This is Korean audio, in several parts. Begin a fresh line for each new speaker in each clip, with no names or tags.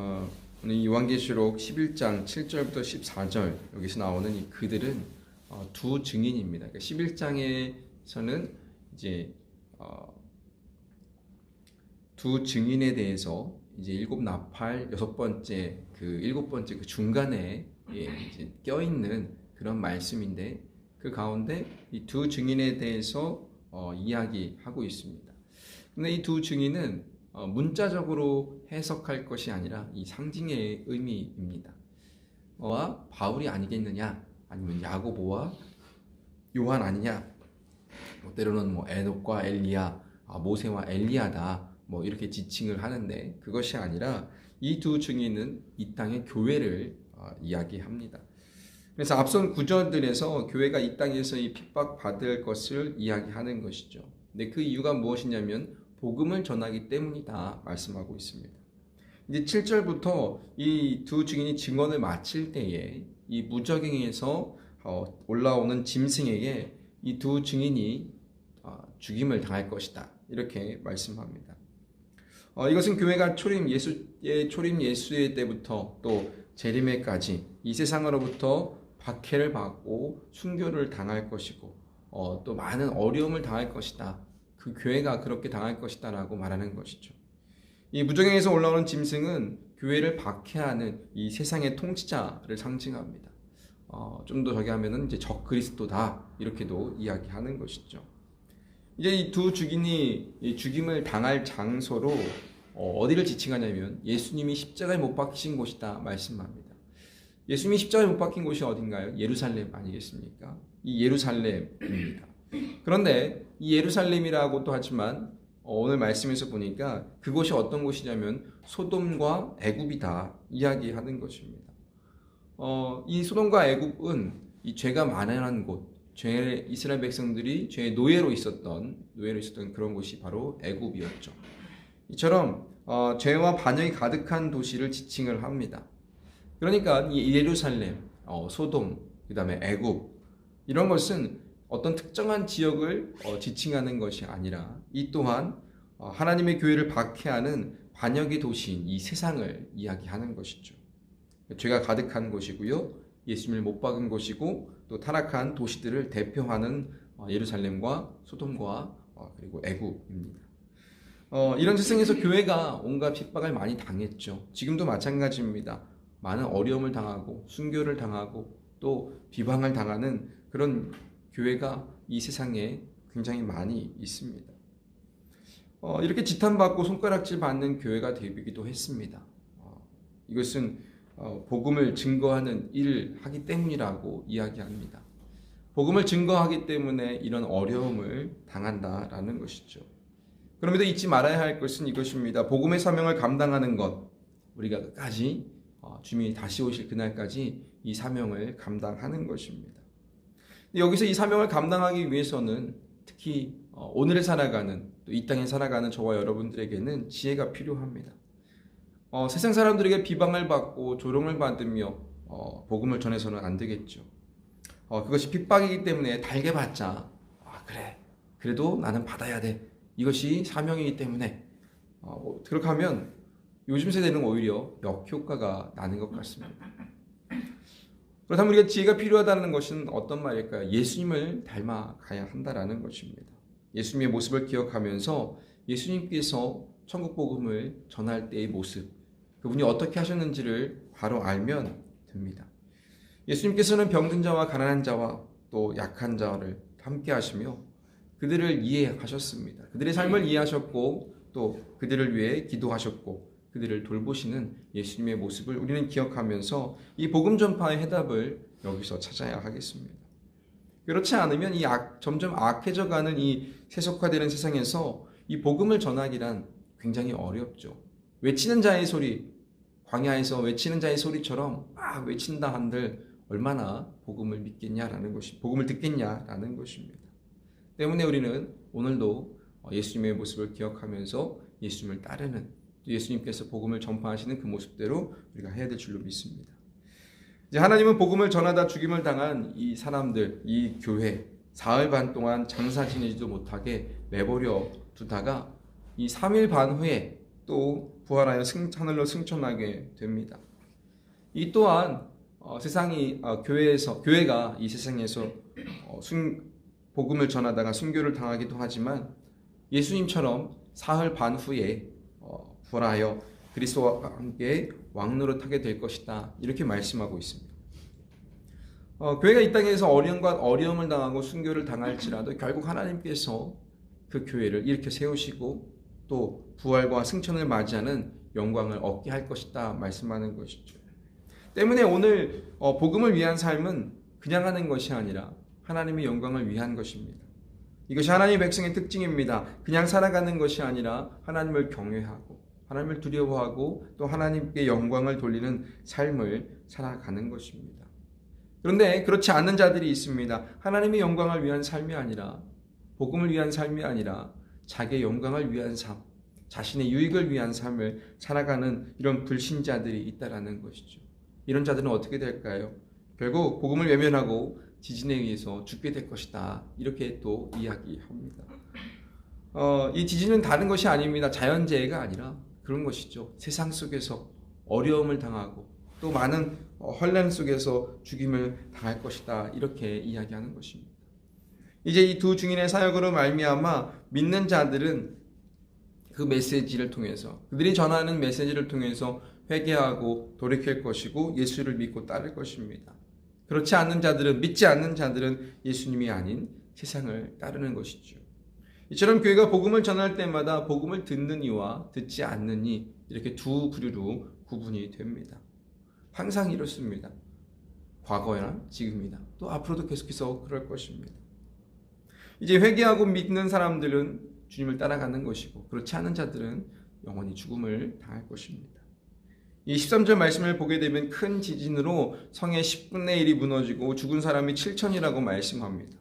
어, 이 요한계시록 11장 7절부터 14절 여기서 나오는 이 그들은 어, 두 증인입니다. 그러니까 11장에서는 이제 어, 두 증인에 대해서 이제 일곱 나팔 여섯 번째 그 일곱 번째 그 중간에 예, 이제 껴 있는 그런 말씀인데 그 가운데 이 두 증인에 대해서 어, 이야기하고 있습니다. 근데 이 두 증인은 어, 문자적으로 해석할 것이 아니라 이 상징의 의미입니다. 와 바울이 아니겠느냐 아니면 야고보와 요한 아니냐 뭐 때로는 뭐 에녹과 엘리야 아, 모세와 엘리야다 뭐 이렇게 지칭을 하는데 그것이 아니라 이 두 증인은 이 땅의 교회를 어, 이야기합니다. 그래서 앞선 구절들에서 교회가 이 땅에서 이 핍박 받을 것을 이야기하는 것이죠. 근데 그 이유가 무엇이냐면 복음을 전하기 때문이다 말씀하고 있습니다. 이제 7절부터 이 두 증인이 증언을 마칠 때에 이 무적행에서 어, 올라오는 짐승에게 이 두 증인이 어, 죽임을 당할 것이다 이렇게 말씀합니다. 어, 이것은 교회가 초림 예수의 초림 예수의 때부터 또 재림에까지 이 세상으로부터 박해를 받고 순교를 당할 것이고 어, 또 많은 어려움을 당할 것이다. 그 교회가 그렇게 당할 것이다라고 말하는 것이죠. 이 무적행에서 올라오는 짐승은 교회를 박해하는 이 세상의 통치자를 상징합니다. 어, 좀 더 저기 하면은 이제 적 그리스도다 이렇게도 이야기하는 것이죠. 이제 이 두 죽인이 이 죽임을 당할 장소로 어, 어디를 지칭하냐면 예수님이 십자가에 못 박히신 곳이다 말씀합니다. 예수님이 십자가에 못 박힌 곳이 어딘가요? 예루살렘 아니겠습니까? 이 예루살렘입니다. 그런데 이 예루살렘이라고도 하지만 어, 오늘 말씀에서 보니까 그곳이 어떤 곳이냐면 소돔과 애굽이다 이야기하는 것입니다. 어, 이 소돔과 애굽은 이 죄가 만연한 곳, 죄 이스라엘 백성들이 죄의 노예로 있었던 노예로 있었던 그런 곳이 바로 애굽이었죠. 이처럼 어, 죄와 반역이 가득한 도시를 지칭을 합니다. 그러니까 이 예루살렘, 어, 소돔, 그 다음에 애굽 이런 것은 어떤 특정한 지역을 어, 지칭하는 것이 아니라 이 또한 어, 하나님의 교회를 박해하는 반역의 도시인 이 세상을 이야기하는 것이죠. 죄가 가득한 곳이고요. 예수님을 못 박은 곳이고 또 타락한 도시들을 대표하는 어, 예루살렘과 소돔과 어, 그리고 애굽입니다. 어, 이런 세상에서 교회가 온갖 핍박을 많이 당했죠. 지금도 마찬가지입니다. 많은 어려움을 당하고 순교를 당하고 또 비방을 당하는 그런 교회가 이 세상에 굉장히 많이 있습니다. 어, 이렇게 지탄받고 손가락질 받는 교회가 되기도 했습니다. 어, 이것은 어, 복음을 증거하는 일을 하기 때문이라고 이야기합니다. 복음을 증거하기 때문에 이런 어려움을 당한다라는 것이죠. 그럼에도 잊지 말아야 할 것은 이것입니다. 복음의 사명을 감당하는 것, 우리가 끝까지 어, 주님이 다시 오실 그날까지 이 사명을 감당하는 것입니다. 여기서 이 사명을 감당하기 위해서는 특히 어, 오늘을 살아가는 또 이 땅에 살아가는 저와 여러분들에게는 지혜가 필요합니다. 어, 세상 사람들에게 비방을 받고 조롱을 받으며 어, 복음을 전해서는 안 되겠죠. 어, 그것이 핍박이기 때문에 달게 받자. 아, 그래. 그래도 나는 받아야 돼. 이것이 사명이기 때문에 어, 그렇게 하면 요즘 세대는 오히려 역효과가 나는 것 같습니다. 그렇다면 우리가 지혜가 필요하다는 것은 어떤 말일까요? 예수님을 닮아가야 한다라는 것입니다. 예수님의 모습을 기억하면서 예수님께서 천국 복음을 전할 때의 모습, 그분이 어떻게 하셨는지를 바로 알면 됩니다. 예수님께서는 병든 자와 가난한 자와 또 약한 자를 함께 하시며 그들을 이해하셨습니다. 그들의 삶을 이해하셨고 또 그들을 위해 기도하셨고 그들을 돌보시는 예수님의 모습을 우리는 기억하면서 이 복음 전파의 해답을 여기서 찾아야 하겠습니다. 그렇지 않으면 이 악, 점점 악해져가는 이 세속화되는 세상에서 이 복음을 전하기란 굉장히 어렵죠. 외치는 자의 소리, 광야에서 외치는 자의 소리처럼 막 외친다 한들 얼마나 복음을 믿겠냐라는 것이, 복음을 듣겠냐라는 것입니다. 때문에 우리는 오늘도 예수님의 모습을 기억하면서 예수님을 따르는 예수님께서 복음을 전파하시는 그 모습대로 우리가 해야 될 줄로 믿습니다. 이제 하나님은 복음을 전하다 죽임을 당한 이 사람들, 이 교회 사흘 반 동안 장사 지내지도 못하게 내버려 두다가 이 3일 반 후에 또 부활하여 승, 하늘로 승천하게 됩니다. 이 또한 어, 세상이 어, 교회에서 교회가 이 세상에서 어, 순, 복음을 전하다가 순교를 당하기도 하지만 예수님처럼 사흘 반 후에 어, 부활하여 그리스도와 함께 왕노릇 하게 될 것이다 이렇게 말씀하고 있습니다. 어, 교회가 이 땅에서 어려움과 어려움을 당하고 순교를 당할지라도 결국 하나님께서 그 교회를 일으켜 세우시고 또 부활과 승천을 맞이하는 영광을 얻게 할 것이다 말씀하는 것이죠. 때문에 오늘 어, 복음을 위한 삶은 그냥 하는 것이 아니라 하나님의 영광을 위한 것입니다. 이것이 하나님의 백성의 특징입니다. 그냥 살아가는 것이 아니라 하나님을 경외하고 하나님을 두려워하고 또 하나님께 영광을 돌리는 삶을 살아가는 것입니다. 그런데 그렇지 않는 자들이 있습니다. 하나님의 영광을 위한 삶이 아니라 복음을 위한 삶이 아니라 자기의 영광을 위한 삶, 자신의 유익을 위한 삶을 살아가는 이런 불신자들이 있다라는 것이죠. 이런 자들은 어떻게 될까요? 결국 복음을 외면하고 지진에 의해서 죽게 될 것이다. 이렇게 또 이야기합니다. 어, 이 지진은 다른 것이 아닙니다. 자연재해가 아니라 그런 것이죠. 세상 속에서 어려움을 당하고 또 많은 어, 혼란 속에서 죽임을 당할 것이다. 이렇게 이야기하는 것입니다. 이제 이두 증인의 사역으로 말미암아 믿는 자들은 그 메시지를 통해서 그들이 전하는 메시지를 통해서 회개하고 돌이킬 것이고 예수를 믿고 따를 것입니다. 그렇지 않는 자들은 믿지 않는 자들은 예수님이 아닌 세상을 따르는 것이죠. 이처럼 교회가 복음을 전할 때마다 복음을 듣는 이와 듣지 않는 이 이렇게 두 부류로 구분이 됩니다. 항상 이렇습니다. 과거나 지금이나 또 앞으로도 계속해서 그럴 것입니다. 이제 회개하고 믿는 사람들은 주님을 따라가는 것이고 그렇지 않은 자들은 영원히 죽음을 당할 것입니다. 이 13절 말씀을 보게 되면 큰 지진으로 성의 10분의 1이 무너지고 죽은 사람이 7천이라고 말씀합니다.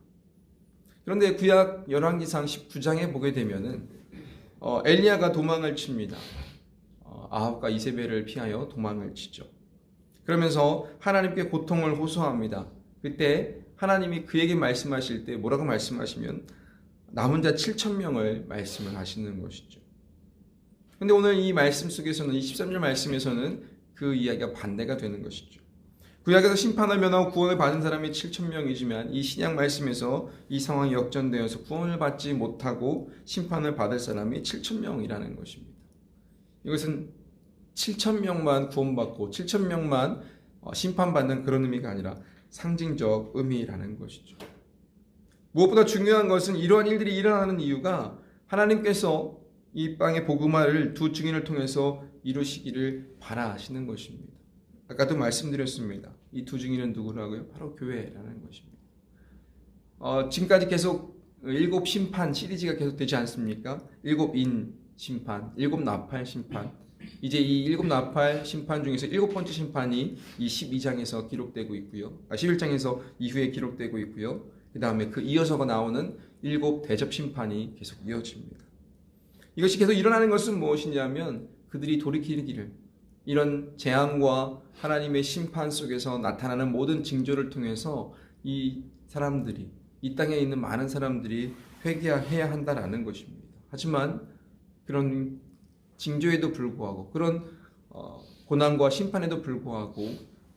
그런데 구약 열왕기상 19장에 보게 되면은 어, 엘리야가 도망을 칩니다. 어, 아합과 이세벨을 피하여 도망을 치죠. 그러면서 하나님께 고통을 호소합니다. 그때 하나님이 그에게 말씀하실 때 뭐라고 말씀하시면 남은 자 7천 명을 말씀을 하시는 것이죠. 근데 오늘 이 말씀 속에서는 이 13절 말씀에서는 그 이야기가 반대가 되는 것이죠. 구약에서 심판을 면하고 구원을 받은 사람이 7천 명이지만 이 신약 말씀에서 이 상황이 역전되어서 구원을 받지 못하고 심판을 받을 사람이 7천 명이라는 것입니다. 이것은 7천 명만 구원받고 7천 명만 어, 심판받는 그런 의미가 아니라 상징적 의미라는 것이죠. 무엇보다 중요한 것은 이러한 일들이 일어나는 이유가 하나님께서 이 땅의 복음화를 두 증인을 통해서 이루시기를 바라시는 것입니다. 아까도 말씀드렸습니다. 이두 증인은 누구라고요? 바로 교회라는 것입니다. 어, 지금까지 계속 일곱 심판 시리즈가 계속 되지 않습니까? 일곱 인 심판, 일곱 나팔 심판. 이제 이 일곱 나팔 심판 중에서 일곱 번째 심판이 이 12장에서 기록되고 있고요. 아, 11장에서 이후에 기록되고 있고요. 그 다음에 그 이어서가 나오는 일곱 대접 심판이 계속 이어집니다. 이것이 계속 일어나는 것은 무엇이냐면 그들이 돌이키기를 이런 재앙과 하나님의 심판 속에서 나타나는 모든 징조를 통해서 이 사람들이 이 땅에 있는 많은 사람들이 회개해야 한다라는 것입니다. 하지만 그런 징조에도 불구하고 그런 어, 고난과 심판에도 불구하고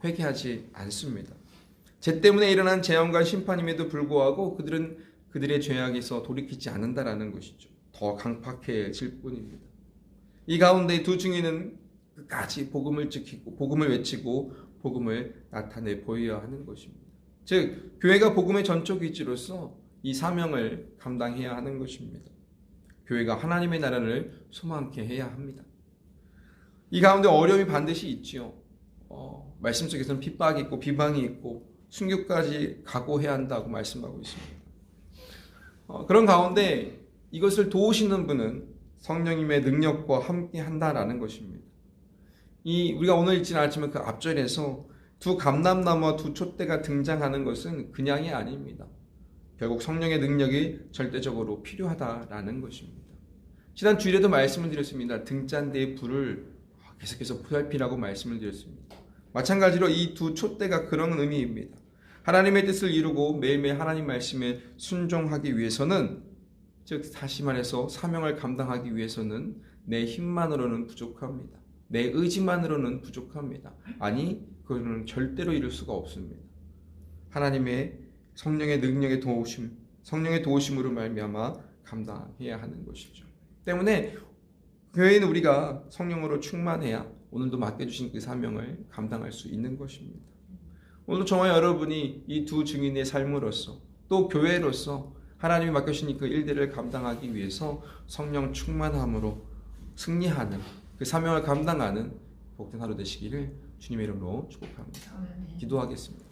회개하지 않습니다. 죄 때문에 일어난 재앙과 심판임에도 불구하고 그들은 그들의 죄악에서 돌이키지 않는다라는 것이죠. 더 강팍해질 뿐입니다. 이 가운데 두 증인은 끝까지 복음을 지키고 복음을 외치고 복음을 나타내 보여야 하는 것입니다. 즉 교회가 복음의 전적 위치로서 이 사명을 감당해야 하는 것입니다. 교회가 하나님의 나라를 소망케 해야 합니다. 이 가운데 어려움이 반드시 있지요. 어, 말씀 속에서는 핍박이 있고 비방이 있고 순교까지 각오해야 한다고 말씀하고 있습니다. 어, 그런 가운데 이것을 도우시는 분은 성령님의 능력과 함께 한다라는 것입니다. 이 우리가 오늘 읽지는 않지만 그 앞절에서 두 감람나무와 두 촛대가 등장하는 것은 그냥이 아닙니다. 결국 성령의 능력이 절대적으로 필요하다라는 것입니다. 지난 주일에도 말씀을 드렸습니다. 등잔대의 불을 계속해서 보살피라고 말씀을 드렸습니다. 마찬가지로 이 두 촛대가 그런 의미입니다. 하나님의 뜻을 이루고 매일매일 하나님 말씀에 순종하기 위해서는 즉 다시 말해서 사명을 감당하기 위해서는 내 힘만으로는 부족합니다. 내 의지만으로는 부족합니다. 아니, 그거는 절대로 이룰 수가 없습니다. 하나님의 성령의 능력의 도우심, 성령의 도우심으로 말미암아 감당해야 하는 것이죠. 때문에 교회는 우리가 성령으로 충만해야 오늘도 맡겨주신 그 사명을 감당할 수 있는 것입니다. 오늘 저와 여러분이 이 두 증인의 삶으로서 또 교회로서 하나님이 맡겨주신 그 일들을 감당하기 위해서 성령 충만함으로 승리하는 그 사명을 감당하는 복된 하루 되시기를 주님의 이름으로 축복합니다. 기도하겠습니다.